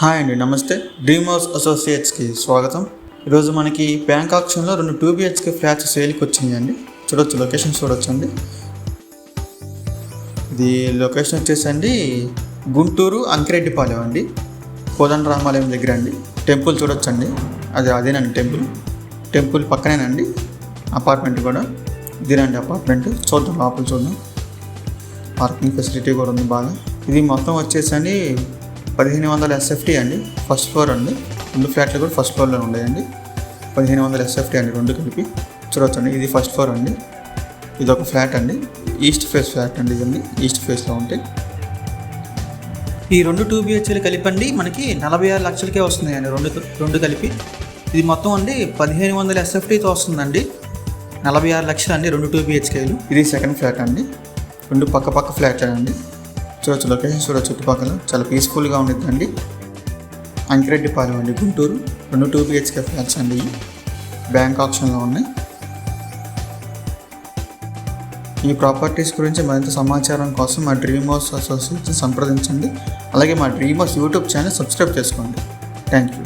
Hi అండి నమస్తే. Dream house అసోసియేట్స్కి స్వాగతం. ఈరోజు మనకి బ్యాంక్ ఆప్షన్లో రెండు టూ బిహెచ్కే ఫ్లాట్స్ సేల్కి వచ్చినాయండి. చూడొచ్చు లొకేషన్ చూడొచ్చండి. ఇది లొకేషన్ వచ్చేసండి గుంటూరు అంకిరెడ్డిపాలెం అండి. కోదండ రామాలయం దగ్గర అండి టెంపుల్ చూడొచ్చండి. అది అదేనండి టెంపుల్. టెంపుల్ పక్కనేనండి. అపార్ట్మెంట్ కూడా. ఇదేనండి అపార్ట్మెంట్. చూద్దాం లోపల చూద్దాం. పార్కింగ్ ఫెసిలిటీ కూడా ఉంది బాగా. ఇది మొత్తం వచ్చేసండి పదిహేను వందల ఎస్ఎఫ్టీ అండి. ఫస్ట్ ఫ్లోర్ అండి రెండు ఫ్లాట్లు కూడా ఫస్ట్ ఫ్లోర్లో ఉన్నాయండి పదిహేను వందల ఎస్ఎఫ్టీ అండి రెండు కలిపి. చూడొచ్చండి. ఇది ఫస్ట్ ఫ్లోర్ అండి. ఇది ఒక ఫ్లాట్ అండి. ఈస్ట్ ఫేస్ ఫ్లాట్ అండి ఇదండి. ఈస్ట్ ఫేస్లో ఉంటే. ఈ రెండు టూ బిహెచ్లు కలిపండి. మనకి నలభై ఆరు లక్షలకే వస్తున్నాయండి. రెండు రెండు కలిపి. ఇది మొత్తం అండి పదిహేను వందల ఎస్ఎఫ్టీతో వస్తుందండి. నలభై ఆరు లక్షలు అండి రెండు టూ బిహెచ్కేలు ఇది సెకండ్ ఫ్లాట్ అండి. రెండు పక్క పక్క ఫ్లాట్ అండి. చూడొచ్చు లొకేషన్ చూడొచ్చు చుట్టుపక్కల చాలా పీస్ఫుల్గా ఉండిద్దండి. అంకిరెడ్డిపాలెం అండి గుంటూరు. రెండు టూ బిహెచ్కే ఫ్లాట్స్ అండి బ్యాంక్ ఆప్షన్లో ఉన్నాయి. ఈ ప్రాపర్టీస్ గురించి మరింత సమాచారం కోసం మా డ్రీమ్ హౌస్ అసోసియేషన్ సంప్రదించండి. అలాగే మా dream house YouTube channel subscribe చేసుకోండి. Thank you